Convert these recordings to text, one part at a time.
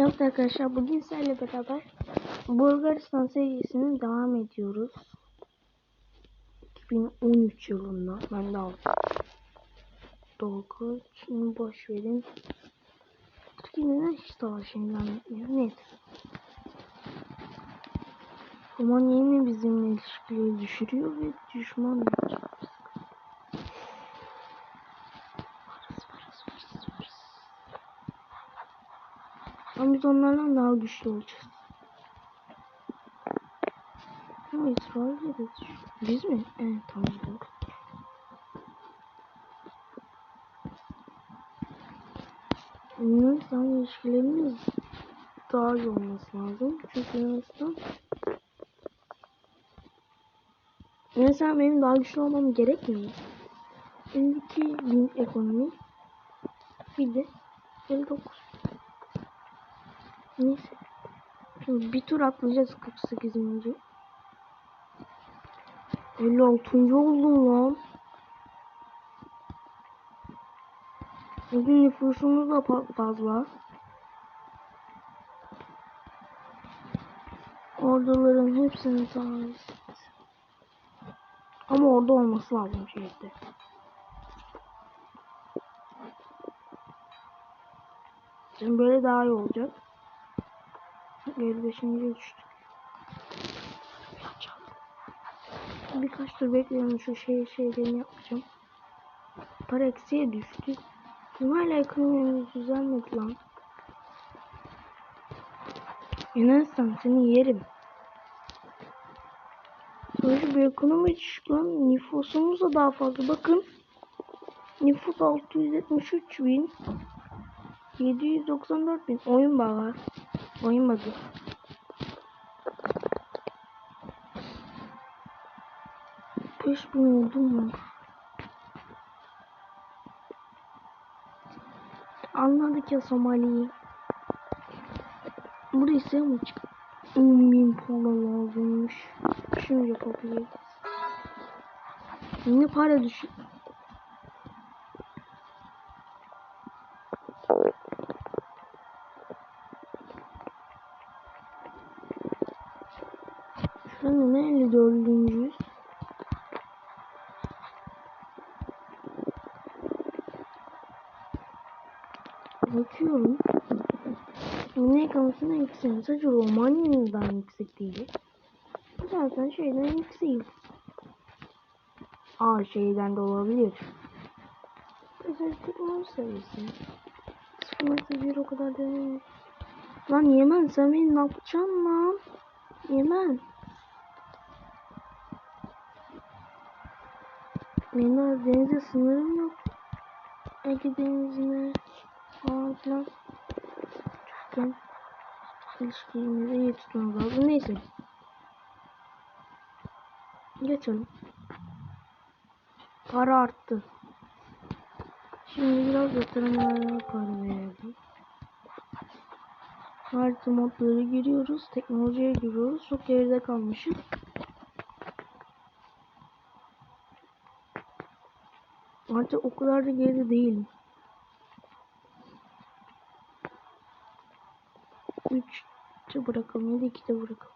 Evet arkadaşlar bugün sizlerle beraber Bulgaristan serisinin devam ediyoruz. 2013 yılında ben de aldım. Dolgu şimdi boş verin. Türkiye neden hiç savaş ilan etmiyor? Neyse. Romanya yine bizimle ilişkileri düşürüyor ve düşman yapacak. Biz onlardan daha güçlü olacağız. Ama de düşüyor. Biz mi? Evet tamam. Yunanistan ilişkilerimiz daha iyi olması lazım. Çünkü Yunanistan Yunanistan benim daha güçlü olmam gerekmiyor mu? 52 bin ekonomi bir de 59 Neyse. Şimdi bir tur atlayacağız 48. 56. oldum lan. Bugün nüfusumuz da fa- fazla. Orduların hepsini sağlayacağız. Ama orada olması lazım şehirde. Şimdi böyle daha iyi olacak. 55. düştük. Yapacağım. Birkaç tur bekliyorum şu şey şeylerini yapacağım. Para eksiye düştü. Bizim hala ekonomimiz düzelmedi lan. Yunanistan seni yerim. Sonuçta bir ekonomi düşük lan. Nüfusumuz da daha fazla. Bakın. Nüfus 673 bin. 794 bin. Oyun bağı. Oyun bağı. Beş bin oldu mu? Anladık ya Somali'yi. Mı çık? 10 bin para lazımmış. Şunu yapabiliriz. Ne para düşün? Şu an ne 54. Bakıyorum. Ne ekonomisine yüksek. Sadece Romanya'dan yüksek değil. Zaten şeyden yükseğim. Aa şeyden de olabilir. Özel teknoloji seviyesi. 0.1 o kadar değil. Lan Yemen sen beni ne yapacaksın lan? Yemen. Benim denize sınırım yok. Ege denizine falan filan. Çünkü ilişkimizi iyi tutmamız lazım. Neyse. Geçelim. Para arttı. Şimdi biraz yatırımlara para verelim. Harita modları giriyoruz. Teknolojiye giriyoruz. Çok geride kalmışım. Artık o kadar da geride değilim. 3 bırakalım ya da 2 de bırakalım.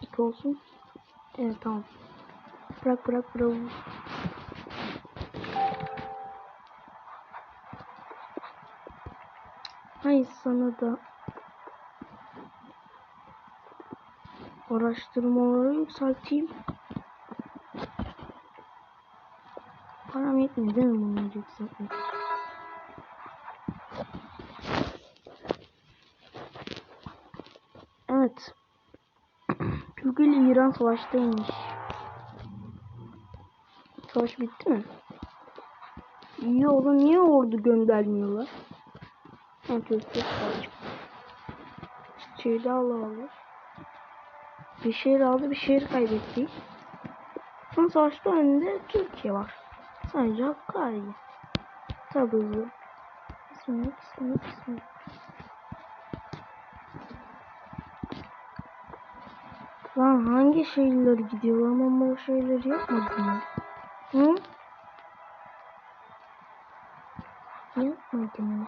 2 olsun. Evet tamam. Bırak bırak bırak. Hay sana da araştırmaları yükselteyim. Param yetmiyor değil mi bunları yükseltmek için? Evet. Türkiye ile İran savaştaymış. Savaş bitti mi? İyi oldu niye ordu göndermiyorlar? Ha Türkiye savaş. Şehirde Allah Allah. Bir şehir aldı bir şehir kaybetti. Son savaşta önünde Türkiye var. Sadece Hakkari. Tabi hızlı. Bismillah, bismillah, bismillah. Lan hangi şehirler gidiyor ama o şeyleri yapmadım mı? Hı? Yapmadım mı?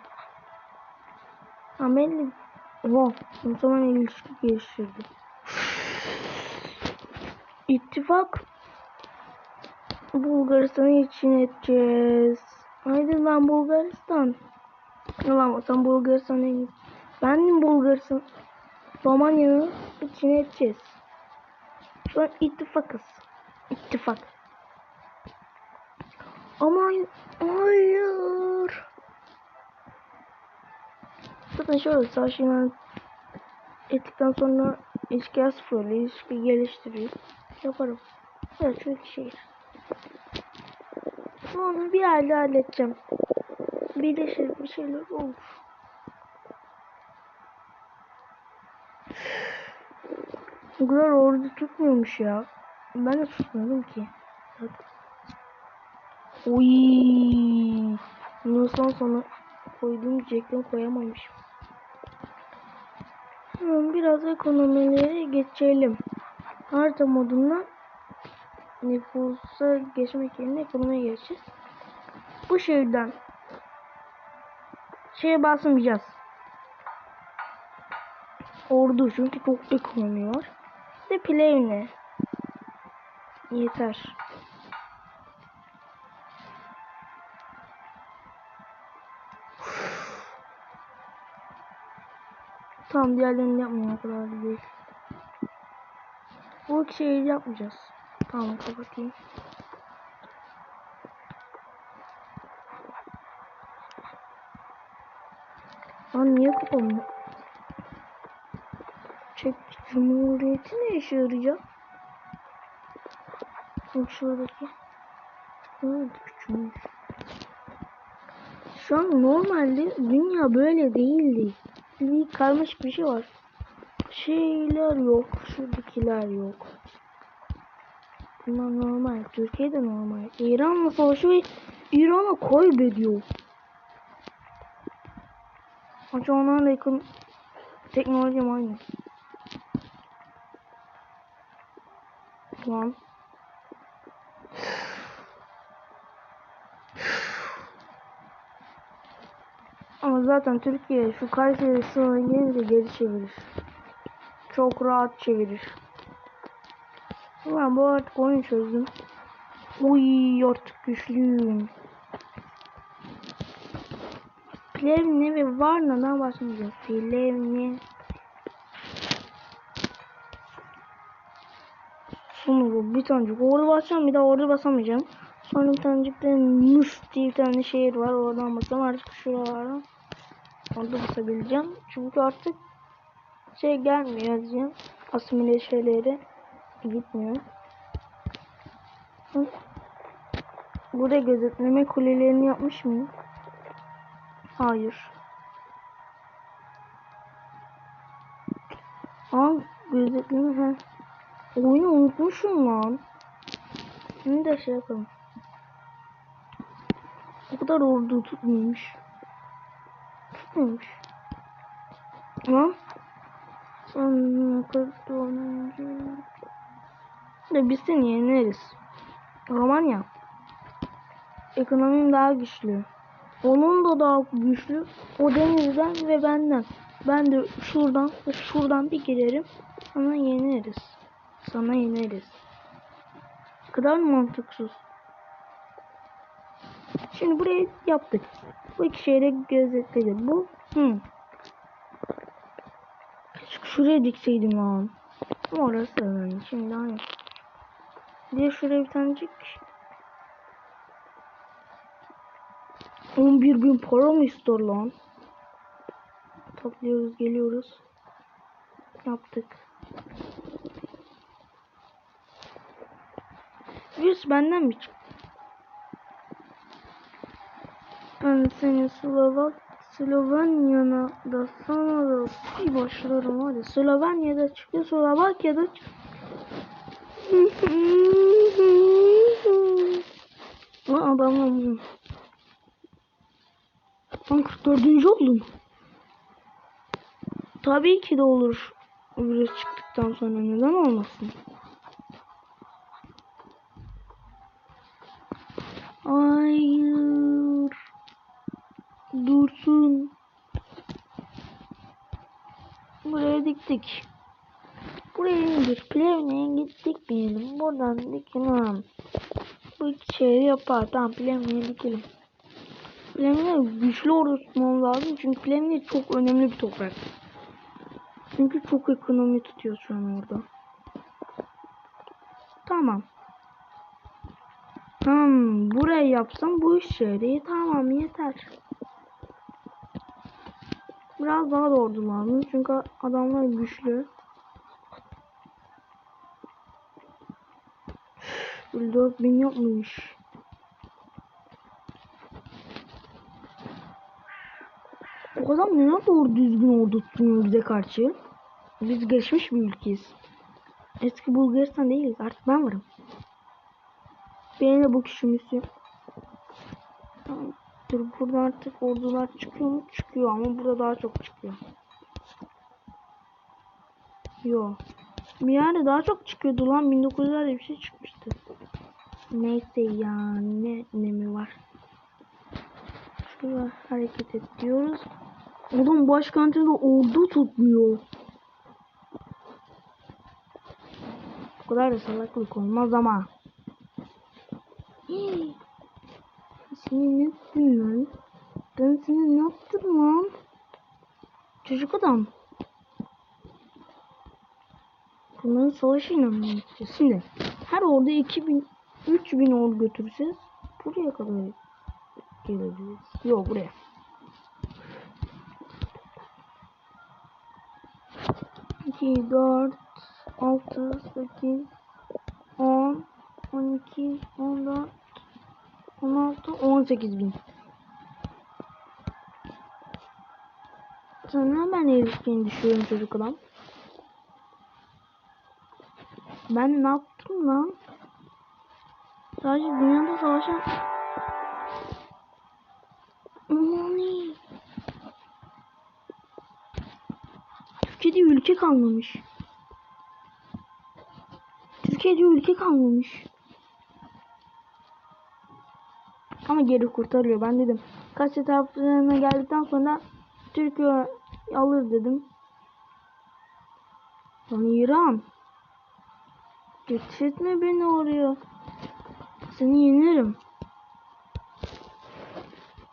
Ha belli Oha. Muhtemelen ilişki geliştirdi. İttifak Bulgaristan'ı için edeceğiz. Haydi lan Bulgaristan. Lan sen Bulgaristan'a git. Ben Bulgaristan. Romanya'nın içine edeceğiz. Şu ittifakız. İttifak. Ama hayır. Zaten şöyle savaş ilan ettikten sonra ilişkiler sıfırlı ilişki geliştiriyor. Yaparım. Evet iki şehir. Onu bir halde halledeceğim. Birleşir bir şeyler olur. Bu kadar ordu tutmuyormuş ya. Ben de tutmadım ki. Oy. Yunus'tan sonra koyduğum diyecektim koyamamışım. Biraz ekonomileri geçelim. Harita modundan nüfusa geçmek yerine ekonomiye geçeceğiz. Bu şehirden şeye basmayacağız. Ordu çünkü çok ekonomi var. Ve plevne. Yeter. Tamam diğerlerini yapmayayım o kadar da değil. Bu şeyi yapmayacağız. Tamam kapatayım. Lan niye kapanmıyor? Cumhuriyeti ne işe yarayacak? Bak şuradaki. Evet küçülmüş. Şu an normalde dünya böyle değildi. Bir karmaşık bir şey var. Şeyler yok. Şuradakiler yok. Bunlar normal. Türkiye'de normal. İran'la savaşıyor ve İran'a kaybediyor. Acaba onlarla yakın teknolojim aynı. Lan. Ama zaten Türkiye şu Kayseri sınırına gelince geri çevirir. Çok rahat çevirir. Ulan bu artık oyun çözdüm. Uy artık güçlüyüm. Plevne ve Varna'dan başlayacağız. Plevne. Sonra bu bir tanecik orada basacağım bir daha orada basamayacağım. Sonra bir tanecik de Nus diye bir tane şehir var oradan basacağım artık şuralara. Orada basabileceğim. Çünkü artık şey gelmiyor yazacağım. Asimile şeyleri gitmiyor. Hı. Burada gözetleme kulelerini yapmış mıyım? Hayır. Aa gözetleme he. Oyunu unutmuşum lan. Şimdi de şey yapalım. O kadar ordu tutmuyormuş. Tutmuyormuş. Tamam. Sonra 40 De biz seni yeneriz. Romanya. Ekonomim daha güçlü. Onun da daha güçlü. O denizden ve benden. Ben de şuradan şuradan bir girerim. Sana yeneriz. Sana yeneriz. Ne kadar mantıksız. Şimdi burayı yaptık. Bu iki şeyi gözetledim. Bu hı. Şuraya dikseydim lan. Orası önemli. Şimdi yok. Diye şuraya bir tanecik 11 bin para mı ister lan? Topluyoruz geliyoruz. Yaptık. Virüs benden mi çıktı? Ben senin Slovak Slovenya'na da sana da bir başlarım hadi. Slovenya'da çıktı, Slovakya'da çıktı. Lan adamlar Ben 44. oldum. Tabii ki de olur. Virüs çıktıktan sonra neden olmasın? Hayır. Dursun. Buraya diktik. Buraya indir. Plevne'ye gittik diyelim. Buradan dikelim. Bu şeyi yapar. Tamam Plevne'ye dikelim. Plevne güçlü ordu lazım. Çünkü Plevne çok önemli bir toprak. Çünkü çok ekonomi tutuyor şu an orada. Tamam. Hmm, buraya yapsam bu iş yeri tamam yeter. Biraz daha da ordu lazım çünkü adamlar güçlü. 4000 yapmış. O adam ne doğru düzgün ordu tutuyor bize karşı? Biz geçmiş bir ülkeyiz. Eski Bulgaristan değiliz. Artık ben varım. Benim de bu yok. Tamam. Dur burada artık ordular çıkıyor mu? Çıkıyor ama burada daha çok çıkıyor. Yo. Bir yerde daha çok çıkıyordu lan. 1900'lerde bir şey çıkmıştı. Neyse ya ne nemi var. Şurada hareket et diyoruz. Adam başkentinde ordu tutmuyor. Bu kadar da salaklık olmaz ama. Seni ne yaptın lan? Ben seni ne yaptım lan? Çocuk adam. Bunların mı gideceğiz? Şimdi her orada 2000 3000 ordu götüreceğiz. Buraya kadar geleceğiz. Yok buraya. İki, dört, altı, sekiz, on, on iki, on dört, 16, 18 bin. Sonra ben erişkeni düşüyorum çocuk adam. Ben ne yaptım lan? Sadece dünyada savaşan... Aman Türkiye'de ülke kalmamış. Türkiye'de ülke kalmamış. Ama geri kurtarıyor. Ben dedim. Kaç etaplarına geldikten sonra Türkiye alır dedim. Lan İran. Getirtme beni oraya. Seni yenerim.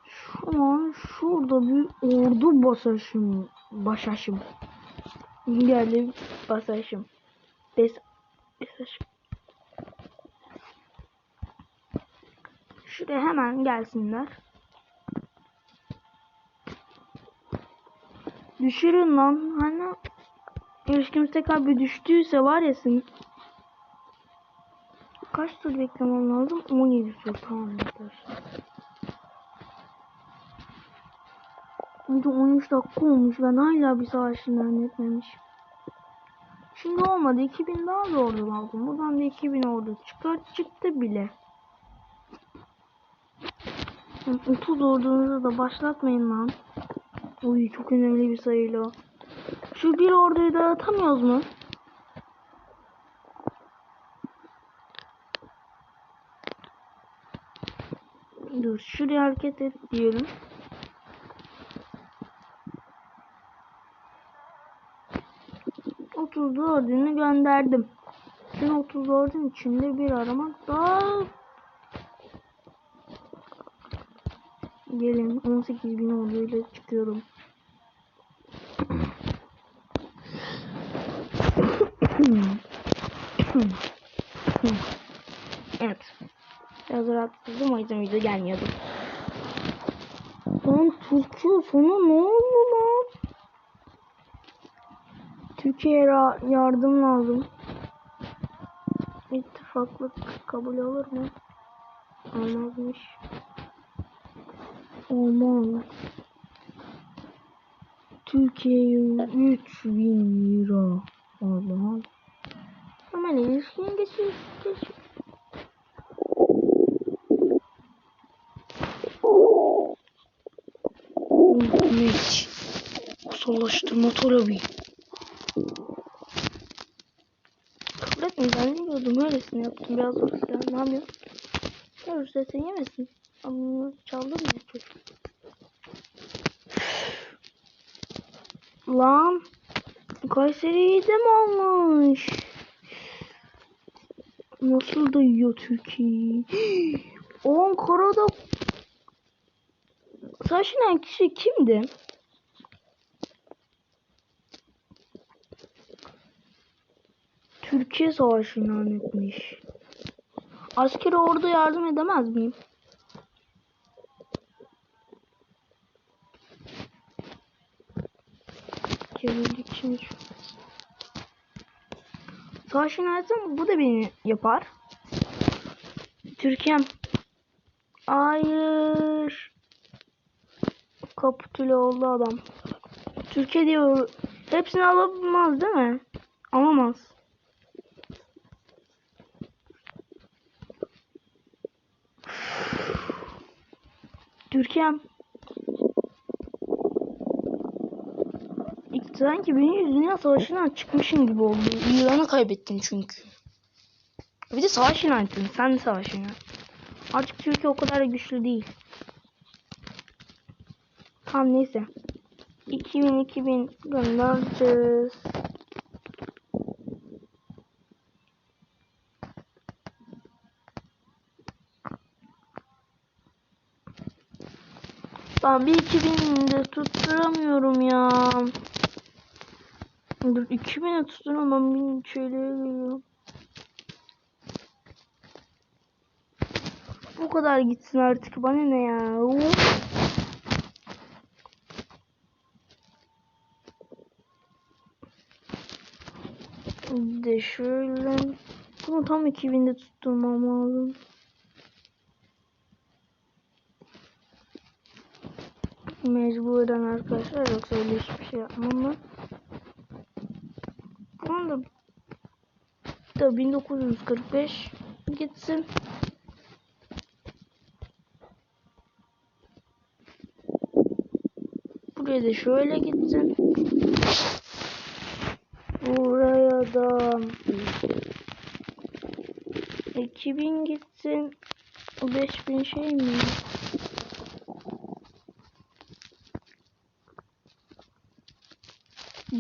Şu an şurada bir ordu basışım. Başaşım. Geldi basışım. Bes basışım. Şuraya hemen gelsinler. Düşürün lan. Hani ilişkimiz tekrar bir düştüyse var ya senin. Kaç tur beklemem lazım? 17 tur. Tamam arkadaşlar. Önce 13 dakika olmuş. Ben hala bir savaş ilan etmemiş. Şimdi olmadı. 2000 daha da ordu lazım. Buradan da 2000 ordu çıkar çıktı bile. 30 ordunuzu da başlatmayın lan. Uy çok önemli bir sayıyla. Şu bir orduyu da atamıyoruz mu? Dur şuraya hareket et diyelim. Otuz dördünü gönderdim. Şimdi 34'ün içinde bir aramak daha Gelin 18 bin orduyla çıkıyorum. evet. Biraz rahatsızdım o yüzden video gelmiyordu. Lan Türkiye sana ne oldu lan? Türkiye'ye yardım lazım. İttifaklık kabul olur mu? Olmazmış. Olmaz. Türkiye'ye 3000 lira. Allah. Hemen ilişkiye geçiyor. geçiyor. Hükümet. Usallaştırma talebi. Kabul etmeyin ben ne diyordum öylesine yaptım biraz silah ne yapıyorsun? Görürse sen yemesin. Ama çaldı mı? Lan Kayseri'yi de mi almış? Nasıl Türkiye'yi? O Ankara'da Savaşılan kişi kimdi? Türkiye Savaşı ilan etmiş. Askeri orada yardım edemez miyim? Çevirdik şimdi. Savaş ilan etsem bu da beni yapar. Türkiye'm. Hayır. Kapitüle oldu adam. Türkiye diyor. Hepsini alamaz değil mi? Alamaz. Türkiye'm. Sanki benim yüzünden savaşından çıkmışım gibi oldu. İran'ı kaybettin çünkü. Bir de savaş ettin. Sen de savaş ilan. Artık Türkiye o kadar da güçlü değil. Tamam neyse. 2000 2000 göndereceğiz. Ben bir 2000 de tutturamıyorum ya. Dur 2000'e tutturamam. Ben şeylere geliyorum. Bu kadar gitsin artık. Bana ne ya? Of. De şöyle. Bunu tam 2000'de tutturmam lazım. Mecburen arkadaşlar yoksa öyle hiçbir şey yapmam ben. Bunu da, da 1945 gitsin. Buraya da şöyle gitsin. Buraya da 2000 gitsin. 5000 şey mi?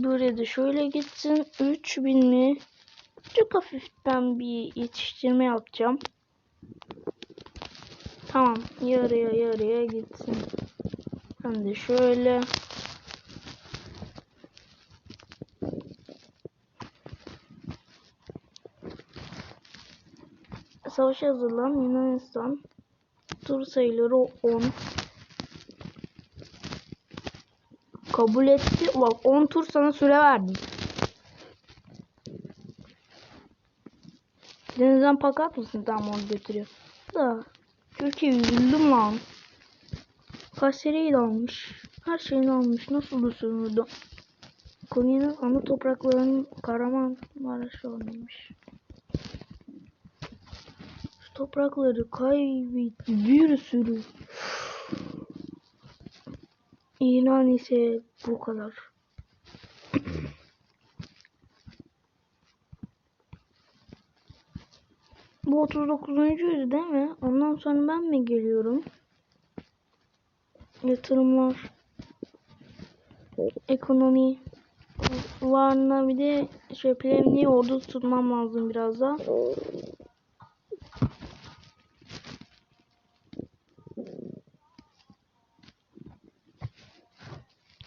Buraya da şöyle gitsin. 3000 mi? Çok hafiften bir yetiştirme yapacağım. Tamam. Yarıya yarıya gitsin. Ben de şöyle. Savaşa hazırlan Yunanistan. Tur sayıları 10. Kabul etti. Bak 10 tur sana süre verdim. Denizden pakat mısın? Tamam onu götürüyor. Da Türkiye üzüldüm lan. Kayseri'yi de almış. Her şeyini almış. Nasıl da sömürdü? Konya'nın ana topraklarının Kahramanmaraş olmuş. Şu toprakları kaybetti. Bir sürü. İran ise bu kadar. Bu 39. yüz değil mi? Ondan sonra ben mi geliyorum? Yatırımlar. Ekonomi. Varına bir de şey Plevni ordu tutmam lazım biraz daha.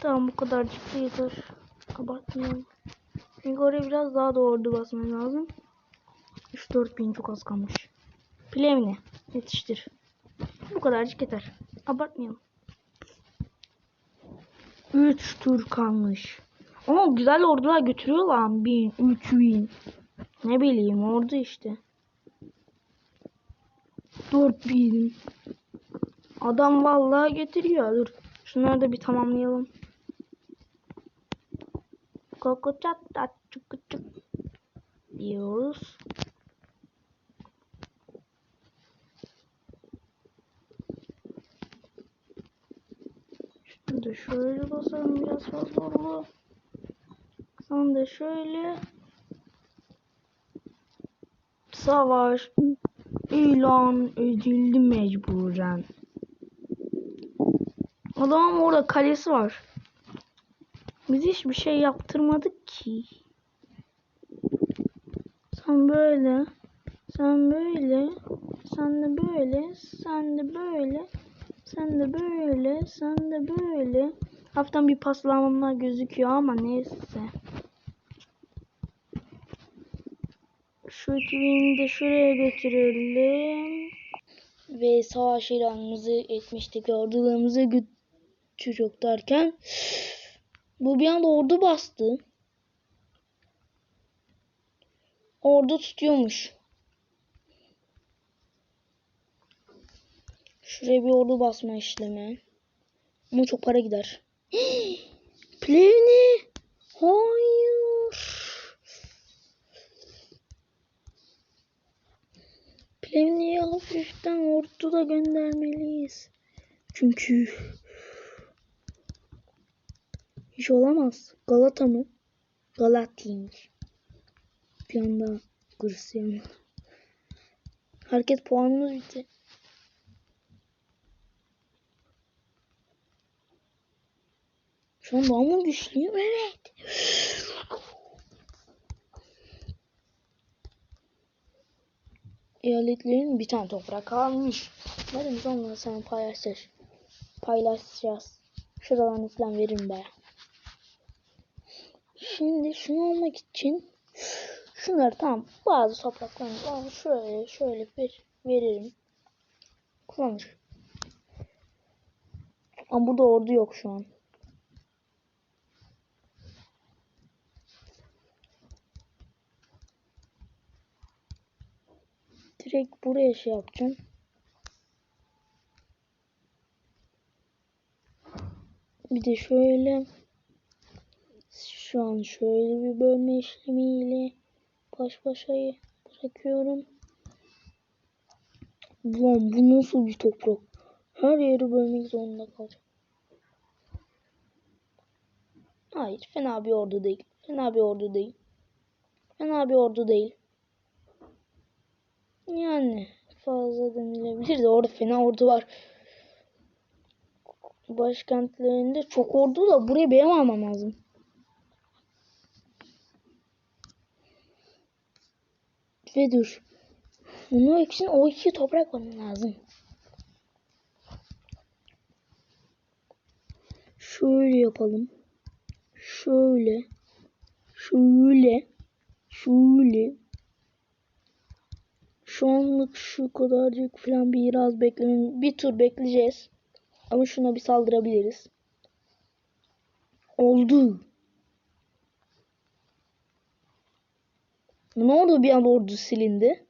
Tamam bu kadar çıktı yeter. Abartmayalım. Çünkü oraya biraz daha da ordu basmam lazım. 3-4 bin çok az kalmış. Plevni yetiştir. Bu kadarcık yeter. Abartmayalım. 3 tur kalmış. Ama güzel ordular götürüyor lan. 1000, 3000. Ne bileyim ordu işte. 4000. Adam vallahi getiriyor. Dur. Şunları da bir tamamlayalım. Çat çat çuk çuk diyoruz. Şunu da şöyle basalım biraz fazla oldu. Sen de şöyle savaş ilan edildi mecburen. Adamın orada kalesi var. Biz hiçbir şey yaptırmadık ki. Sen böyle. Sen böyle. Sen de böyle. Sen de böyle. Sen de böyle. Sen de böyle. Hafiften bir paslanma gözüküyor ama neyse. Şu ikilini de şuraya götürelim. Ve savaş ilanımızı etmiştik. Ordularımızı götürüyor derken bu bir anda ordu bastı. Ordu tutuyormuş. Şuraya bir ordu basma işlemi. Ama çok para gider. Plevni! Hayır! Plevni'ye hafiften ordu da göndermeliyiz. Çünkü hiç olamaz. Galata mı? Galatiymiş. Bir anda Hristiyan. Hareket puanımız bitti. Şu an daha mı güçlüyüm? Evet. Eyaletlerin bir tane toprak kalmış. Madem biz onları sana paylaşacağız. Şuralarını falan veririm be. Şimdi şunu almak için şunları tam bazı topraklarını al şöyle şöyle bir veririm. Kullanır. Ama burada ordu yok şu an. Direkt buraya şey yapacağım. Bir de şöyle şu an şöyle bir bölme işlemiyle baş başayı bırakıyorum. Lan bu nasıl bir toprak? Her yeri bölmek zorunda kalacağım. Hayır fena bir ordu değil. Fena bir ordu değil. Fena bir ordu değil. Yani fazla denilebilir de orada fena ordu var. Başkentlerinde çok ordu da buraya benim almam lazım. Ve dur. Bunun için o iki toprak bana lazım. Şöyle yapalım. Şöyle. Şöyle. Şöyle. Şu anlık şu kadarcık falan biraz bekleyin. Bir tur bekleyeceğiz. Ama şuna bir saldırabiliriz. Oldu. Ne oldu bir anda ordu silindi?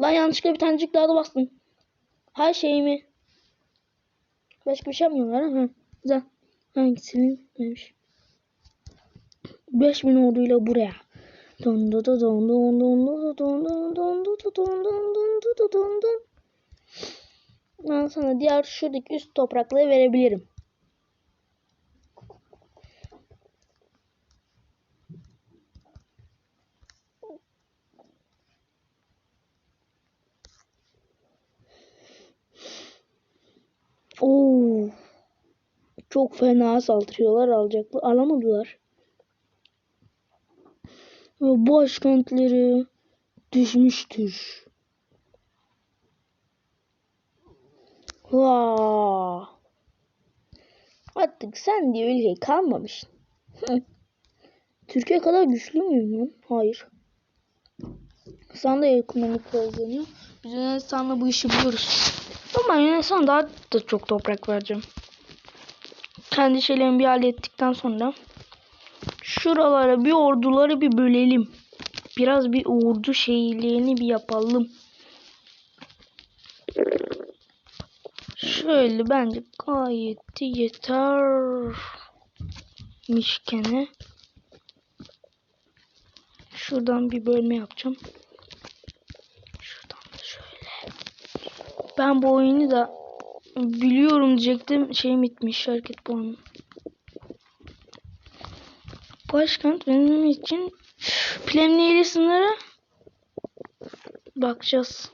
Lan yanlışlıkla bir tanecik daha da bastım. Her şeyimi. Başka bir şey yapmıyorlar ha. Güzel. Hangi silinmemiş. 5000 orduyla buraya. Don don don don don don don don don don don don don don don Ben sana diğer şuradaki üst toprakları verebilirim. Çok fena saldırıyorlar alacaklar. Alamadılar. Başkentleri düşmüştür. Vaa. Artık sen diye ülke kalmamış. Hı. Türkiye kadar güçlü müyüm lan? Hayır. Yunanistan'da ekonomik kazanıyor. Biz Yunanistan'la bu işi biliyoruz. Ama Yunanistan daha da çok toprak vereceğim. Kendi şeylerimi bir hallettikten sonra şuralara bir orduları bir bölelim. Biraz bir ordu şeylerini bir yapalım. Şöyle bence gayet de yetermişkene. Şuradan bir bölme yapacağım. Şuradan da şöyle. Ben bu oyunu da biliyorum diyecektim. Şeyim bitmiş hareket puanı. Başkent benim için Plemniyeli sınırı bakacağız.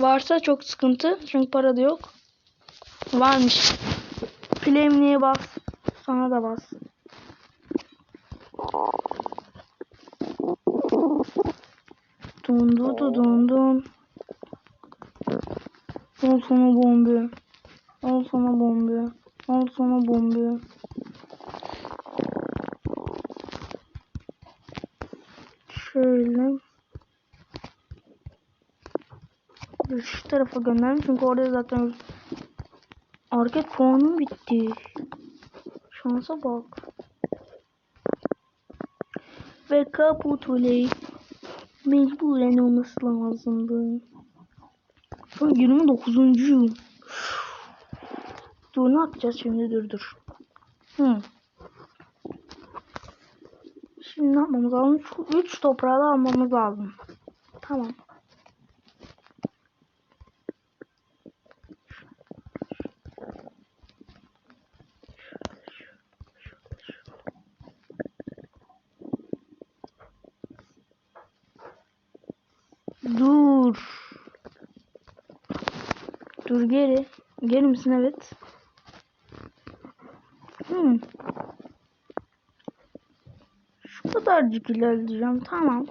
Varsa çok sıkıntı. Çünkü para da yok. Varmış. Plemniye bas. Sana da bas. Dundu du dun dun. Al sana bombe. Al sana bombe. Al sana bombe. Şöyle. Şu tarafa gönderelim çünkü orada zaten arka puanım bitti. Şansa bak. Ve Caputule mecburen olması lazımdı. Şu an 29. Dur ne yapacağız şimdi dur dur. Hı. Şimdi ne yapmamız lazım? Şu 3 toprağı da almamız lazım. Tamam. Dur. Dur geri. Geri misin? Evet. Hmm. Şu kadarcık ilerleyeceğim. Tamam.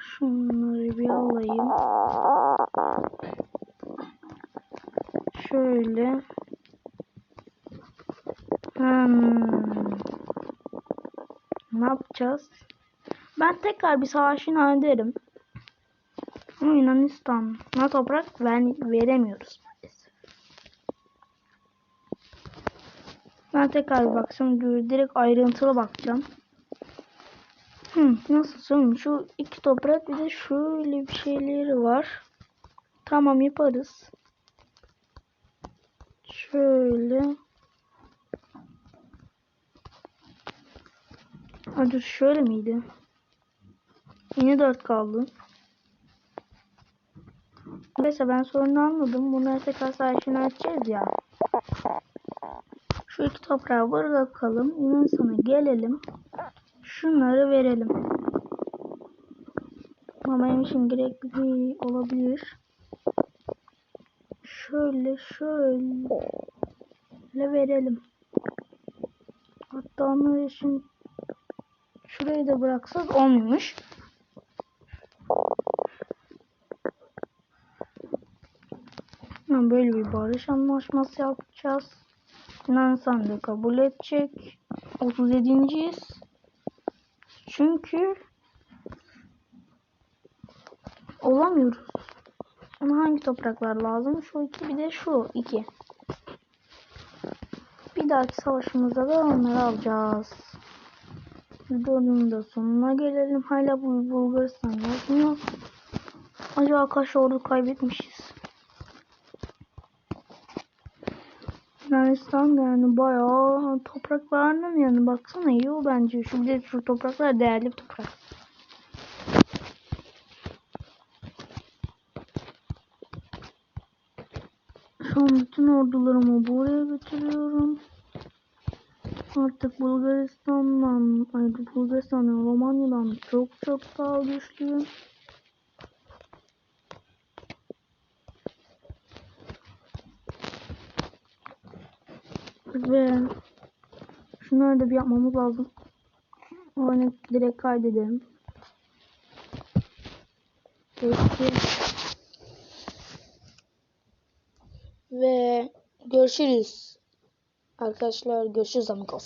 Şunları bir alayım. Şöyle. Hmm. Ne yapacağız? Ben tekrar bir savaş ilan ederim. Ama Yunanistan'a toprak ver, veremiyoruz maalesef. Ben tekrar baksam direkt ayrıntılı bakacağım. Hmm, nasıl söyleyeyim? Şu iki toprak bir de şöyle bir şeyleri var. Tamam yaparız. Şöyle. Ha dur şöyle miydi? Yine dört kaldı. Neyse ben sorunu anladım. Bunları tekrar sayışını açacağız ya. Şu iki toprağı bırakalım. Yunanistan'a gelelim. Şunları verelim. Ama benim için gerekli olabilir. Şöyle şöyle verelim. Hatta onlar için şurayı da bıraksak olmuyormuş. Ha, Böyle bir barış anlaşması yapacağız. Yunanistan da kabul edecek. 37.yiz. Çünkü olamıyoruz. Ama hangi topraklar lazım? Şu iki bir de şu iki. Bir dahaki savaşımızda da onları alacağız. Videonun da sonuna gelelim. Hala bu Bulgaristan yazmıyor. Acaba kaç ordu kaybetmişiz? Yunanistan yani bayağı topraklarının yani baksana iyi o bence. De şu topraklar değerli toprak. Şu an bütün ordularımı buraya götürüyorum. Artık Bulgaristan'dan, ay Bulgaristan'dan, Romanya'dan çok çok daha güçlüyüm. Ve şunları da bir yapmamız lazım. Onu direkt kaydedelim. Peki. Ve görüşürüz. Arkadaşlar görüşürüz amigos.